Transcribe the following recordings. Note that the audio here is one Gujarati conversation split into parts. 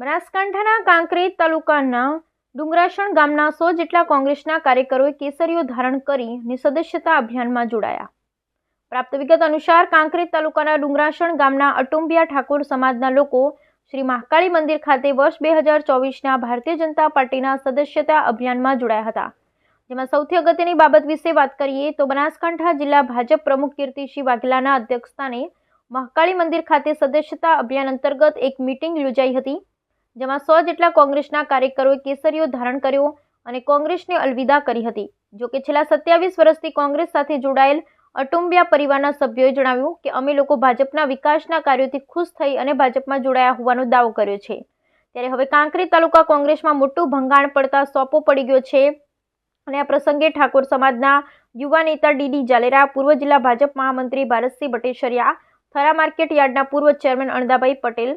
બનાસકાંઠાના કાંકરેજ તાલુકાના ડુંગરાશણ ગામના સો જેટલા કોંગ્રેસના કાર્યકરોએ કેસરીઓ ધારણ કરી સદસ્યતા અભિયાનમાં જોડાયા. પ્રાપ્ત વિગત અનુસાર કાંકરેજ તાલુકાના ડુંગરાશણ ગામના અટુંબિયા ઠાકોર સમાજના લોકો શ્રી મહાકાળી મંદિર ખાતે વર્ષ બે હજાર ચોવીસના ભારતીય જનતા પાર્ટીના સદસ્યતા અભિયાનમાં જોડાયા હતા. જેમાં સૌથી અગત્યની બાબત વિશે વાત કરીએ તો બનાસકાંઠા જિલ્લા ભાજપ પ્રમુખ કીર્તિસિંહ વાઘેલાના અધ્યક્ષસ્થાને મહાકાળી મંદિર ખાતે સદસ્યતા અભિયાન અંતર્ગત એક મીટિંગ યોજાઈ હતી. જેમાં સો જેટલા કોંગ્રેસના કાર્યકરોએ કેસરીઓ ધારણ કર્યો અને કોંગ્રેસને અલવિદા કરી હતી. જોકે છેલ્લા સત્યાવીસ વર્ષથી કોંગ્રેસ સાથે જોડાયેલ અટુંબિયા પરિવારના સભ્યોએ જણાવ્યું કે અમે લોકો ભાજપના વિકાસના કાર્યોથી ખુશ થઈ અને ભાજપમાં જોડાયા હોવાનો દાવો કર્યો છે. ત્યારે હવે કાંકરી તાલુકા કોંગ્રેસમાં મોટું ભંગાણ પડતા સોંપો પડી ગયો છે અને આ પ્રસંગે ઠાકોર સમાજના યુવા નેતા ડીડી જાલેરા, પૂર્વ જિલ્લા ભાજપ મહામંત્રી ભારતસિંહ બટેશરિયા થરા માર્કેટ યાર્ડના પૂર્વ ચેરમેન અણદાભાઈ પટેલ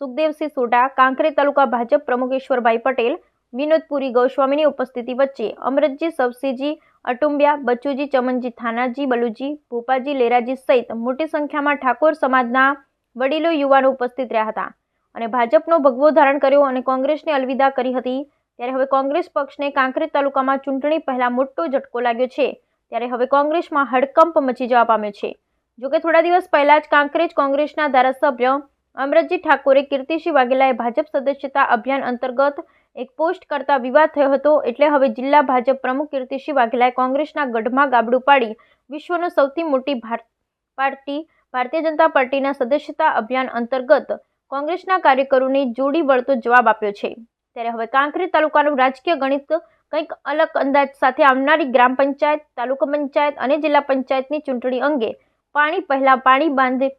સુખદેવસિંહ સોઢા, કાંકરેજ તાલુકા ભાજપ પ્રમુખ ઈશ્વરભાઈ પટેલ વિનોદપુરી ગૌસ્વામીની ઉપસ્થિતિ વચ્ચે અમરતજી સબસીજી અટુંબિયા બચુજી ચમનજી થાનાજી, બલુજી, ભોપાજી, લેરાજી સહિત મોટી સંખ્યામાં ઠાકોર સમાજના વડીલો, યુવાનો ઉપસ્થિત રહ્યા હતા. અને ભાજપનો ભગવો ધારણ કર્યો અને કોંગ્રેસને અલવિદા કરી હતી. ત્યારે હવે કોંગ્રેસ પક્ષને કાંકરેજ તાલુકામાં ચૂંટણી પહેલા મોટો ઝટકો લાગ્યો છે. ત્યારે હવે કોંગ્રેસમાં હડકંપ મચી જવા પામ્યો છે. જોકે થોડા દિવસ પહેલા જ કાંકરેજ કોંગ્રેસના ધારાસભ્ય અમરતજી ઠાકોરે કીર્તિસિંહ વાઘેલાએ ભાજપ સદસ્યતા અભિયાન અંતર્ગત એક પોસ્ટ કરતા વિવાદ થયો હતો એટલે હવે જિલ્લા ભાજપ પ્રમુખ કીર્તિસિંહ વાઘેલાએ કોંગ્રેસના ગઢમાં ગાબડું પાડી વિશ્વનો સૌથી મોટી પાર્ટી, ભારતીય જનતા પાર્ટીના સદસ્યતા અભિયાન અંતર્ગત કોંગ્રેસના કાર્યકરોને જોડી વળતો જવાબ આપ્યો છે. ત્યારે હવે કાંકરી તાલુકાનું રાજકીય ગણિત કંઈક અલગ અંદાજ સાથે આવનારી ગ્રામ પંચાયત, તાલુકા પંચાયત અને જિલ્લા પંચાયતની ચૂંટણી અંગે પાણી પહેલાં પાણી બાંધી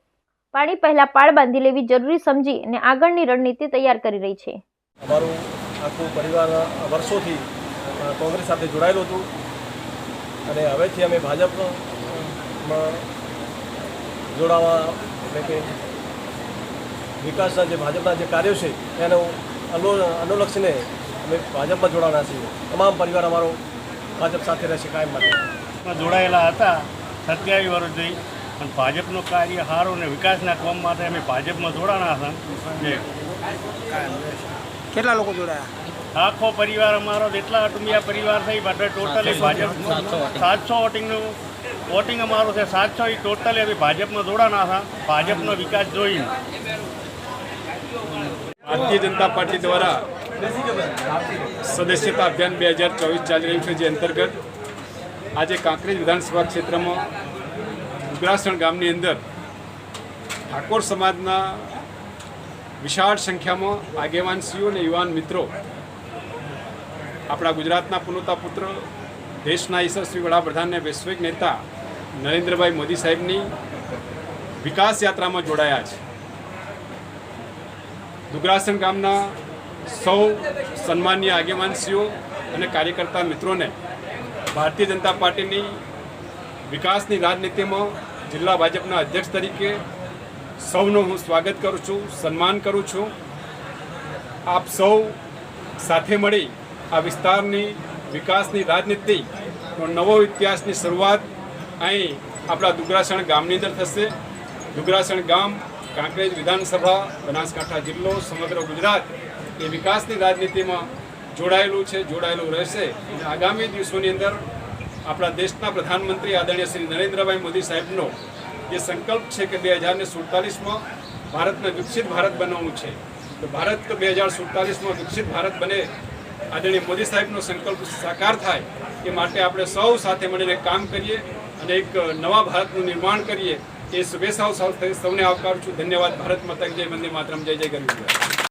પાણી પહેલા પાળ બાંધી લેવી જરૂરી સમજી અને આગળની રણનીતિ તૈયાર કરી રહી છે. અમારું આખું પરિવાર વર્ષોથી કોંગ્રેસ સાથે જોડાયેલું હતું. અને હવેથી અમે ભાજપમાં જોડાવા એટલે કે વિકાસના જે ભાજપના જે કાર્યો છે એનું અનુ અનુલક્ષીને અમે ભાજપમાં જોડાવાના છીએ. તમામ પરિવાર અમારો ભાજપ સાથે રહેશે કાયમ માટે. જોડાયેલા હતા સત્યાવીસ વર્ષથી અને ભાજપનું કાર્ય સારો અને વિકાસના કામ માટે અમે ભાજપમાં જોડાણા હતા. કેટલા લોકો જોડાયા? આખો પરિવાર અમારો જેટલા અટુંબિયા પરિવાર થઈ બધા ટોટલી ભાજપ સાતસો વોટિંગનું વોટિંગ અમારું છે સાતસો એ ટોટલી અમે ભાજપમાં જોડાણા હતા. ભાજપનો વિકાસ જોઈને. ભારતીય જનતા પાર્ટી દ્વારા સદસ્યતા અભિયાન બે હજાર ચોવીસ ચાલી રહ્યું છે જે અંતર્ગત આજે કાંકરેજ વિધાનસભા ક્ષેત્રમાં ઉગ્રાસણ ગામની અંદર ઠાકોર સમાજના વિશાળ સંખ્યામાં આગેવાનશ્રીઓ અને યુવાન મિત્રો, આપણા ગુજરાતના પુનોતા પુત્ર, દેશના યશસ્વી વડાપ્રધાન અને વૈશ્વિક નેતા નરેન્દ્રભાઈ મોદી સાહેબની વિકાસ યાત્રામાં જોડાયા છે. દુગરાસણ ગામના સૌ સન્માનીય આગેવાનશ્રીઓ અને કાર્યકર્તા મિત્રોને ભારતીય જનતા પાર્ટીની વિકાસની રાજનીતિમાં જિલ્લા ભાજપના અધ્યક્ષ તરીકે સૌનું હું સ્વાગત કરું છું, સન્માન કરું છું. આપ સૌ સાથે મળી આ વિસ્તારની વિકાસની રાજનીતિનો નવો ઇતિહાસની શરૂઆત અહીં આપણા દુગરાસણ ગામની અંદર થશે. દુગરાસણ ગામ કાંકરેજ વિધાનસભા, બનાસકાંઠા જિલ્લો, સમગ્ર ગુજરાત એ વિકાસની રાજનીતિમાં જોડાયેલું છે, જોડાયેલું રહેશે. અને આગામી દિવસોની અંદર આપણા દેશના પ્રધાનમંત્રી આદરણીય શ્રી નરેન્દ્રભાઈ મોદી સાહેબનો જે સંકલ્પ છે કે બે હજાર સુડતાલીસમાં ભારતને વિકસિત ભારત બનાવવું છે. તો ભારત બે હજાર સુડતાલીસમાં વિકસિત ભારત બને. આદરણીય મોદી સાહેબનો સંકલ્પ સાકાર થાય એ માટે આપણે સૌ સાથે મળીને કામ કરીએ અને એક નવા ભારતનું નિર્માણ કરીએ. એ શુભેચ્છાઓ સૌને આવકારું છું. ધન્યવાદ. ભારત માતા જય. વંદે માતરમ. જય જય ગરવી.